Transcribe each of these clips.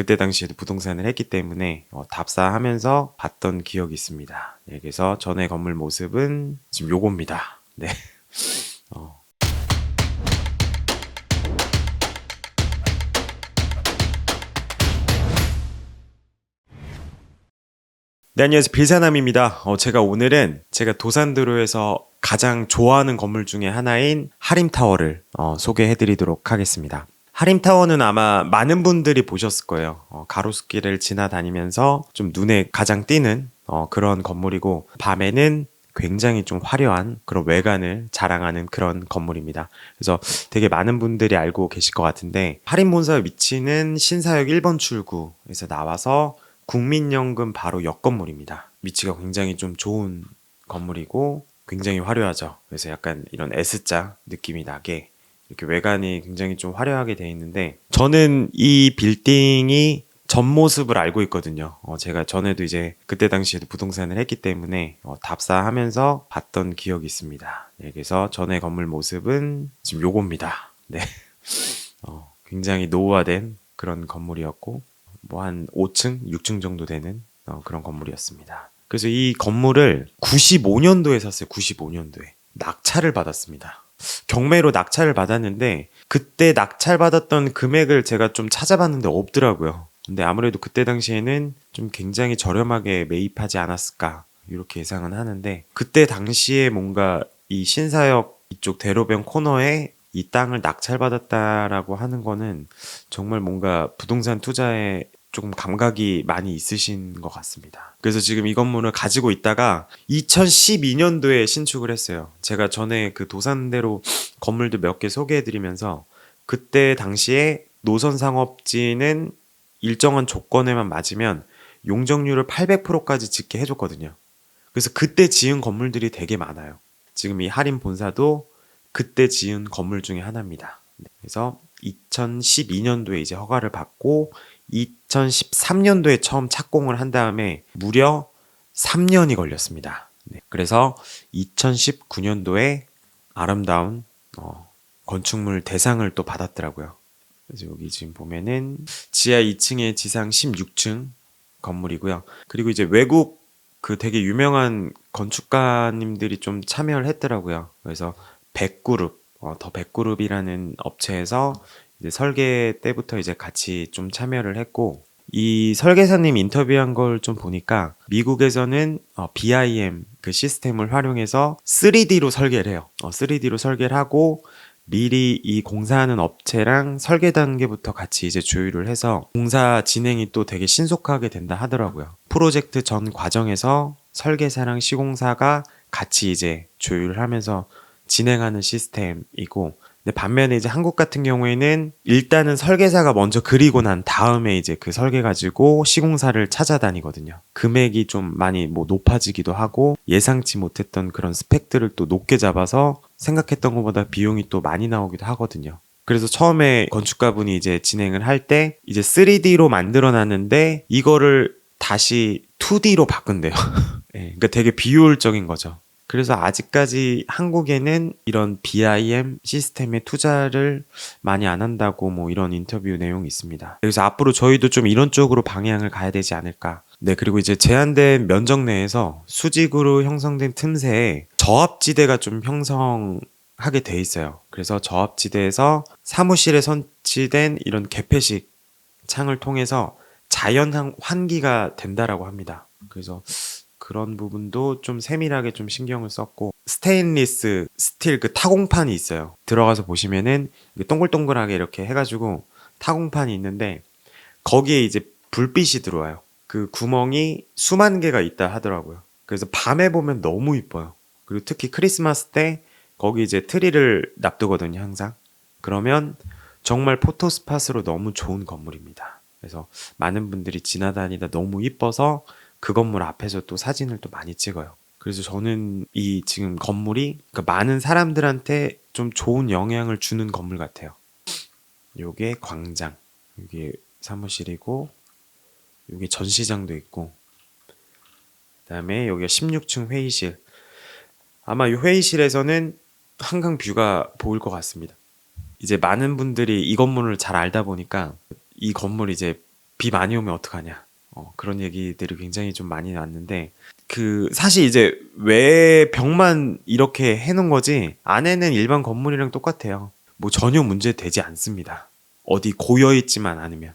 그때 당시에도 부동산을 했기 때문에 어, 답사하면서 봤던 기억이 있습니다. 네, 그래서 전에 건물 모습은 지금 요겁니다. 네. 어, 네, 안녕하세요. 빌사남입니다. 어, 제가 오늘은 제가 도산도로에서 가장 좋아하는 건물 중에 하나인 하림타워를 어, 소개해 드리도록 하겠습니다. 하림타워는 아마 많은 분들이 보셨을 거예요. 어, 가로수길을 지나다니면서 좀 눈에 가장 띄는 어, 그런 건물이고, 밤에는 굉장히 좀 화려한 그런 외관을 자랑하는 그런 건물입니다. 그래서 되게 많은 분들이 알고 계실 것 같은데, 하림본사 위치는 신사역 1번 출구에서 나와서 국민연금 바로 옆 건물입니다. 위치가 굉장히 좀 좋은 건물이고 굉장히 화려하죠. 그래서 약간 이런 S자 느낌이 나게 이렇게 외관이 굉장히 좀 화려하게 돼 있는데 저는 이 빌딩이 전 모습을 알고 있거든요. 어, 제가 전에도 이제 그때 당시에도 부동산을 했기 때문에 어, 답사하면서 봤던 기억이 있습니다. 네, 그래서 전에 건물 모습은 지금 요겁니다. 네. 어, 굉장히 노후화된 그런 건물이었고 뭐 한 5층, 6층 정도 되는 어, 그런 건물이었습니다. 그래서 이 건물을 95년도에 샀어요. 95년도에 낙찰을 받았습니다. 경매로 낙찰을 받았는데 그때 낙찰 받았던 금액을 제가 좀 찾아봤는데 없더라고요. 근데 아무래도 그때 당시에는 좀 굉장히 저렴하게 매입하지 않았을까 이렇게 예상은 하는데 그때 당시에 뭔가 이 신사역 이쪽 대로변 코너에 이 땅을 낙찰받았다라고 하는 거는 정말 뭔가 부동산 투자에 조금 감각이 많이 있으신 것 같습니다. 그래서 지금 이 건물을 가지고 있다가 2012년도에 신축을 했어요. 제가 전에 그 도산대로 건물도 몇 개 소개해드리면서 그때 당시에 노선 상업지는 일정한 조건에만 맞으면 용적률을 800%까지 짓게 해줬거든요. 그래서 그때 지은 건물들이 되게 많아요. 지금 이 할인 본사도 그때 지은 건물 중에 하나입니다. 그래서 2012년도에 이제 허가를 받고 2013년도에 처음 착공을 한 다음에 무려 3년이 걸렸습니다. 네, 그래서 2019년도에 아름다운 어, 건축물 대상을 또 받았더라고요. 그래서 여기 지금 보면은 지하 2층에 지상 16층 건물이고요. 그리고 이제 외국 그 되게 유명한 건축가님들이 좀 참여를 했더라고요. 그래서 백그룹, 어, 더 백그룹이라는 업체에서 이제 설계 때부터 이제 같이 좀 참여를 했고 이 설계사님 인터뷰한 걸 좀 보니까 미국에서는 어, BIM 그 시스템을 활용해서 3D로 설계를 해요. 어, 3D로 설계를 하고 미리 이 공사하는 업체랑 설계 단계부터 같이 이제 조율을 해서 공사 진행이 또 되게 신속하게 된다 하더라고요. 프로젝트 전 과정에서 설계사랑 시공사가 같이 이제 조율을 하면서 진행하는 시스템이고 근데 반면에 이제 한국 같은 경우에는 일단은 설계사가 먼저 그리고 난 다음에 이제 그 설계 가지고 시공사를 찾아다니거든요. 금액이 좀 많이 뭐 높아지기도 하고 예상치 못했던 그런 스펙들을 또 높게 잡아서 생각했던 것보다 비용이 또 많이 나오기도 하거든요. 그래서 처음에 건축가분이 이제 진행을 할 때 이제 3D로 만들어 놨는데 이거를 다시 2D로 바꾼대요. 예, 그러니까 되게 비효율적인 거죠. 그래서 아직까지 한국에는 이런 BIM 시스템에 투자를 많이 안 한다고 뭐 이런 인터뷰 내용이 있습니다. 그래서 앞으로 저희도 좀 이런 쪽으로 방향을 가야 되지 않을까. 네, 그리고 이제 제한된 면적 내에서 수직으로 형성된 틈새에 저압지대가 좀 형성 하게 돼 있어요. 그래서 저압지대에서 사무실에 설치된 이런 개폐식 창을 통해서 자연 환기가 된다라고 합니다. 그래서 그런 부분도 좀 세밀하게 좀 신경을 썼고 스테인리스 스틸 그 타공판이 있어요. 들어가서 보시면은 동글동글하게 이렇게 해가지고 타공판이 있는데 거기에 이제 불빛이 들어와요. 그 구멍이 수만 개가 있다 하더라고요. 그래서 밤에 보면 너무 이뻐요. 그리고 특히 크리스마스 때 거기 이제 트리를 납두거든요, 항상. 그러면 정말 포토 스팟으로 너무 좋은 건물입니다. 그래서 많은 분들이 지나다니다 너무 이뻐서 그 건물 앞에서 또 사진을 또 많이 찍어요. 그래서 저는 이 지금 건물이 그러니까 많은 사람들한테 좀 좋은 영향을 주는 건물 같아요. 요게 광장, 여기 사무실이고, 여기 전시장도 있고, 그 다음에 여기가 16층 회의실. 아마 이 회의실에서는 한강 뷰가 보일 것 같습니다. 이제 많은 분들이 이 건물을 잘 알다 보니까 이 건물 이제 비 많이 오면 어떡하냐. 어, 그런 얘기들이 굉장히 좀 많이 났는데 그 사실 이제 외 벽만 이렇게 해 놓은 거지 안에는 일반 건물이랑 똑같아요. 뭐 전혀 문제 되지 않습니다. 어디 고여 있지만 않으면.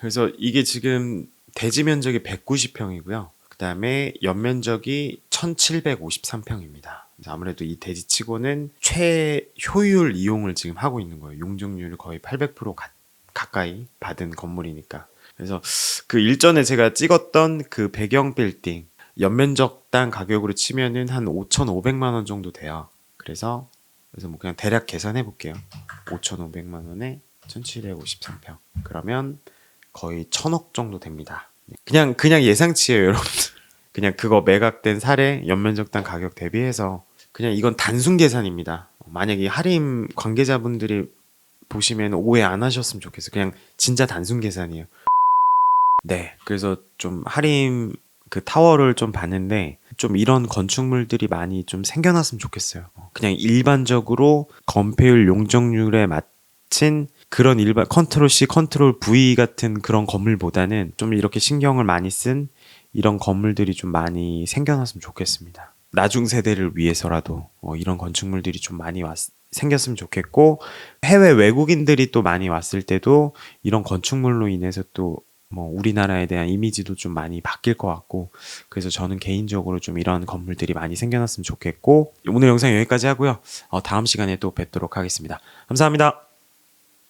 그래서 이게 지금 대지 면적이 190평이고요. 그 다음에 연면적이 1753평입니다. 아무래도 이 대지치고는 최효율 이용을 지금 하고 있는 거예요. 용적률 거의 800% 가, 가까이 받은 건물이니까. 그래서 그 일전에 제가 찍었던 그 배경 빌딩 연면적당 가격으로 치면은 한 5,500만 원 정도 돼요. 그래서 그래서 뭐 그냥 대략 계산해 볼게요. 5,500만 원에 1,753평. 그러면 거의 천억 정도 됩니다. 그냥 그냥 예상치예요, 여러분들. 그냥 그거 매각된 사례 연면적당 가격 대비해서 그냥 이건 단순 계산입니다. 만약에 이 할인 관계자분들이 보시면 오해 안 하셨으면 좋겠어요. 그냥 진짜 단순 계산이에요. 네, 그래서 좀 할인 그 타워를 좀 봤는데 좀 이런 건축물들이 많이 좀 생겨났으면 좋겠어요. 그냥 일반적으로 건폐율 용적률에 맞춘 그런 일반 컨트롤 C, 컨트롤 V 같은 그런 건물보다는 좀 이렇게 신경을 많이 쓴 이런 건물들이 좀 많이 생겨났으면 좋겠습니다. 나중 세대를 위해서라도 어, 이런 건축물들이 좀 많이 왔, 생겼으면 좋겠고 해외 외국인들이 또 많이 왔을 때도 이런 건축물로 인해서 또 뭐 우리나라에 대한 이미지도 좀 많이 바뀔 것 같고 그래서 저는 개인적으로 좀 이런 건물들이 많이 생겨났으면 좋겠고 오늘 영상 여기까지 하고요. 어, 다음 시간에 또 뵙도록 하겠습니다. 감사합니다.